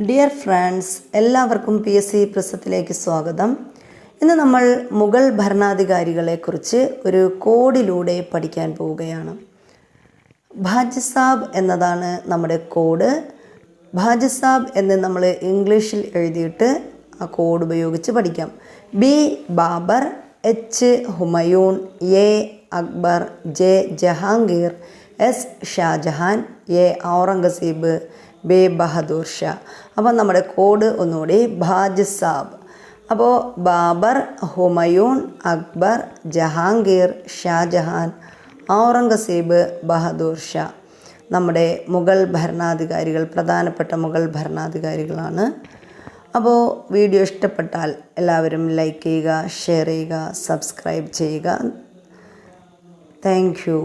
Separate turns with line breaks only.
Dear friends എല്ലാവർക്കും P S C പ്രസത്തിലേക്ക് സ്വാഗതം. ഇന്ന് നമ്മൾ മുഗൾ ഭരണാധികാരികളെക്കുറിച്ച് ഒരു കോഡിലൂടെ പഠിക്കാൻ പോവുകയാണ്. ഭാജസാബ് എന്നതാണ് നമ്മുടെ കോഡ്. ഭാജസാബ് എന്ന് നമ്മൾ ഇംഗ്ലീഷിൽ എഴുതിയിട്ട് ആ കോഡ് ഉപയോഗിച്ച് പഠിക്കാം. B Babur. H Humayun. A Akbar. J Jahangir. S Shah Jahan. A Aurangzeb. B Bahadur Shah. അപ്പോൾ നമ്മുടെ കോഡ് ഒന്നുകൂടി ഭാജസാബ് അപ്പോൾ ബാബർ ഹുമയൂൺ അക്ബർ ജഹാംഗീർ ഷാജഹാൻ ഔറംഗസീബ് ബഹദൂർ ഷാ. നമ്മുടെ മുഗൾ ഭരണാധികാരികൾ പ്രധാനപ്പെട്ട മുഗൾ ഭരണാധികാരികളാണ്. അപ്പോൾ വീഡിയോ ഇഷ്ടപ്പെട്ടാൽ എല്ലാവരും ലൈക്ക് ചെയ്യുക ഷെയർ ചെയ്യുക സബ്സ്ക്രൈബ് ചെയ്യുക. Thank you.